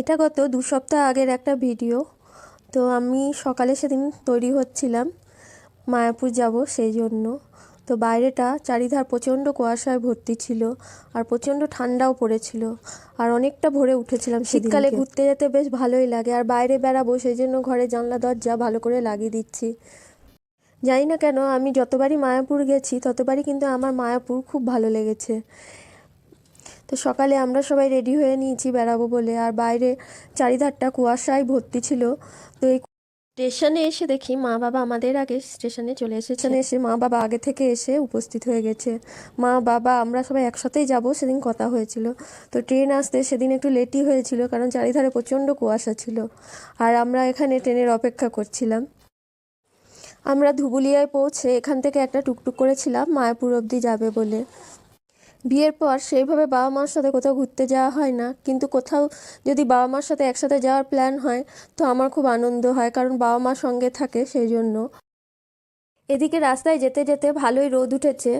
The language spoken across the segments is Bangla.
এটা গত দু সপ্তাহ আগের একটা ভিডিও। তো আমি সকালে সেদিন তৈরি হচ্ছিলাম, মায়াপুর যাব সেই জন্য। তো বাইরেটা চারিধার প্রচণ্ড কুয়াশায় ভর্তি ছিল আর প্রচণ্ড ঠান্ডাও পড়েছিল আর অনেকটা ভোরে উঠেছিলাম শীতকালে ঘুরতে যেতে বেশ ভালোই লাগে আর বাইরে বেড়াবো সেই জন্য ঘরে জানলা, দরজা ভালো করে লাগিয়ে দিচ্ছি। জানি না কেন, আমি যতবারই মায়াপুর গেছি ততবারই কিন্তু আমার মায়াপুর খুব ভালো লেগেছে। তো সকালে আমরা সবাই রেডি হয়ে নিয়েছি বেড়াবো বলে। আর বাইরে চারিধারটা কুয়াশায় ভর্তি ছিল। তো এই স্টেশনে এসে দেখি মা বাবা আমাদের আগে স্টেশনে চলে এসেছে। এসে মা বাবা আগে থেকে এসে উপস্থিত হয়ে গেছে। মা বাবা, আমরা সবাই একসাথেই যাব, সেদিন কথা হয়েছিল। তো ট্রেন আসতে সেদিন একটু লেটই হয়েছিল, কারণ চারিধারে প্রচণ্ড কুয়াশা ছিল। আর আমরা এখানে ট্রেনের অপেক্ষা করছিলাম। আমরা ধুবুলিয়ায় পৌঁছে এখান থেকে একটা টুকটুক করেছিলাম মায়াপুর অবধি যাবে বলে। বিয়ের পর সেইভাবে বাবা মার সাথে কোথাও ঘুরতে যাওয়া হয় না। কিন্তু কোথাও যদি বাবা মার সাথে একসাথে যাওয়ার প্ল্যান হয়, তো আমার খুব আনন্দ হয়, কারণ বাবা মা সঙ্গে থাকে সেই জন্য এদিকে রাস্তায় যেতে যেতে ভালোই রোদ উঠেছে,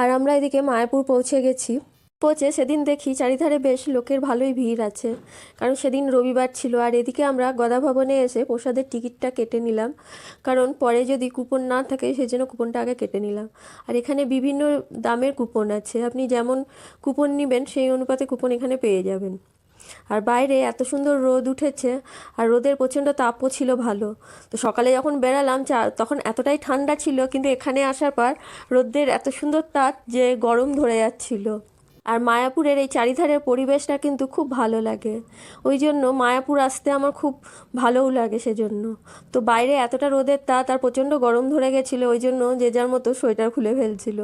আর আমরা এদিকে মায়াপুর পৌঁছে গেছি। পৌঁছে সেদিন দেখি চারিধারে বেশ লোকের ভালোই ভিড় আছে। কারণ সেদিন রবিবার ছিল আর এদিকে আমরা গদা ভবনে এসে প্রসাদের টিকিটটা কেটে নিলাম। কারণ পরে যদি কুপন না থাকে সেজন্য কুপনটা আগে কেটে নিলাম। আর এখানে বিভিন্ন দামের কুপন আছে। আপনি যেমন কুপন নেবেন সেই অনুপাতে কুপন এখানে পেয়ে যাবেন। আর বাইরে এত সুন্দর রোদ উঠেছে আর রোদের প্রচণ্ড তাপও ছিল ভালো। তো সকালে যখন বেরালাম চা তখন এতটাই ঠান্ডা ছিল, কিন্তু এখানে আসার পর রোদের এত সুন্দর তাপ যে গরম ধরে যাচ্ছিল। আর মায়াপুরের এই চারিধারের পরিবেশটা কিন্তু খুব ভালো লাগে। ওই জন্য মায়াপুর আসতে আমার খুব ভালোও লাগে সেজন্য। তো বাইরে এতটা রোদের তা আর প্রচণ্ড গরম ধরে গেছিল, ওই জন্য যে যার মতো সোয়েটার খুলে ফেলছিল।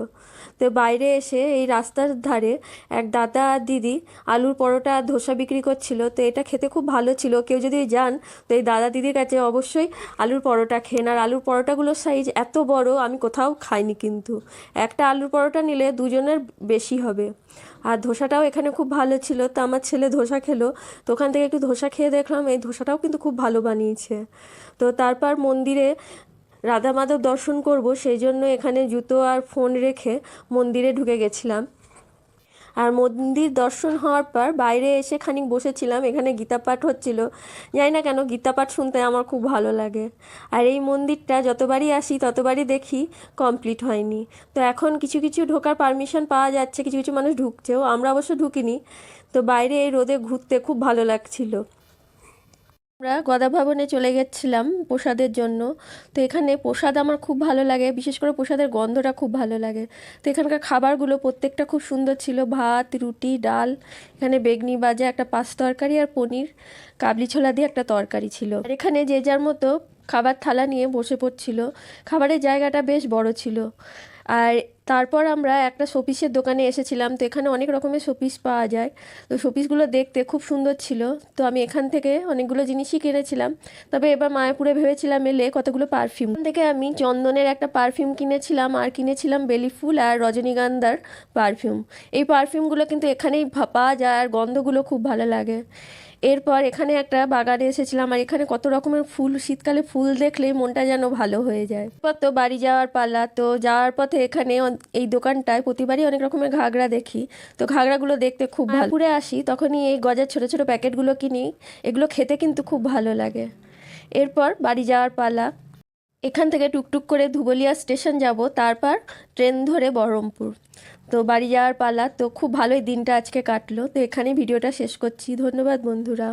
তো বাইরে এসে এই রাস্তার ধারে এক দাদা আর দিদি আলুর পরোটা আর ধোসা বিক্রি করছিল, তো এটা খেতে খুব ভালো ছিল। কেউ যদি যান, তো এই দাদা দিদির কাছে অবশ্যই আলুর পরোটা খেন আর আলুর পরোটাগুলোর সাইজ এত বড়, আমি কোথাও খাইনি কিন্তু। একটা আলুর পরোটা নিলে দুজনের বেশি হবে। আর ধোসাটাও এখানে খুব ভালো ছিল। তো আমার ছেলে ধোসা খেলো। তো ওখান থেকে একটু ধোসা খেয়ে দেখলাম, এই ধোসাটাও কিন্তু খুব ভালো বানিয়েছে। তো তারপর মন্দিরে রাধা মাধব দর্শন করব, সেই জন্য এখানে জুতো আর ফোন রেখে মন্দিরে ঢুকে গেছিলাম। আর মন্দির দর্শন হওয়ার পর বাইরে এসে খানিক বসেছিলাম, এখানে গীতা পাঠ হচ্ছিল। জানি না কেন গীতা পাঠ শুনতে আমার খুব ভালো লাগে। আর এই মন্দিরটা যতবারই আসি, ততবারই দেখি, কমপ্লিট হয়নি। তো এখন কিছু কিছু ঢোকার পারমিশন পাওয়া যাচ্ছে, কিছু কিছু মানুষ ঢুকছেও, আমরা অবশ্য ঢুকিনি। তো বাইরে এই রোদে ঘুরতে খুব ভালো লাগছিল। আমরা গদা ভবনে চলে গেছিলাম প্রসাদের জন্য। তো এখানে প্রসাদ আমার খুব ভালো লাগে, বিশেষ করে প্রসাদের গন্ধটা খুব ভালো লাগে। তো এখানকার খাবারগুলো প্রত্যেকটা খুব সুন্দর ছিল, ভাত, রুটি, ডাল, এখানে বেগনি ভাজা একটা পাঁচ তরকারি আর পনির, কাবলি ছোলা দিয়ে একটা তরকারি ছিল। আর এখানে যে যার মতো খাবার থালা নিয়ে বসে পড়ছিল, খাবারের জায়গাটা বেশ বড় ছিল। আর তারপর আমরা একটা শোপিসের দোকানে এসেছিলাম, তো এখানে অনেক রকমের শোপিস পাওয়া যায়। তো শোপিসগুলো দেখতে খুব সুন্দর ছিল, তো আমি এখান থেকে অনেকগুলো জিনিসই কিনেছিলাম। তবে এবার মায়াপুরে ভেবেছিলাম এলে কতগুলো পারফিউম। থেকে আমি চন্দনের একটা পারফিউম কিনেছিলাম, আর কিনেছিলাম বেলি ফুল আর রজনীগন্ধার পারফিউম। এই পারফিউমগুলো কিন্তু এখানেই পাওয়া যায়, আর গন্ধগুলো খুব ভালো লাগে। এরপর এখানে একটা বাগানে এসেছিলাম আর এখানে কত রকমের ফুল, শীতকালে ফুল দেখলে মনটা যেন ভালো হয়ে যায়। এরপর তো বাড়ি যাওয়ার পালা, তো যাওয়ার পথে এখানে এই দোকানটায় প্রতিবারই অনেক রকমের ঘাগরা দেখি। তো ঘাগরাগুলো দেখতে খুব ভালো। ঘুরে আসি, তখনই এই গজার ছোট ছোট প্যাকেটগুলো কিনি, এগুলো খেতে কিন্তু খুব ভালো লাগে। এরপর বাড়ি যাওয়ার পালা এখান থেকে টুকটুক করে ধুবলিয়া স্টেশন যাব, তারপর ট্রেন ধরে বহরমপুর। তো বাড়ি যাওয়ার পালা, তো খুব ভালোই দিনটা আজকে কাটলো। তো এখানেই ভিডিওটা শেষ করছি। ধন্যবাদ বন্ধুরা।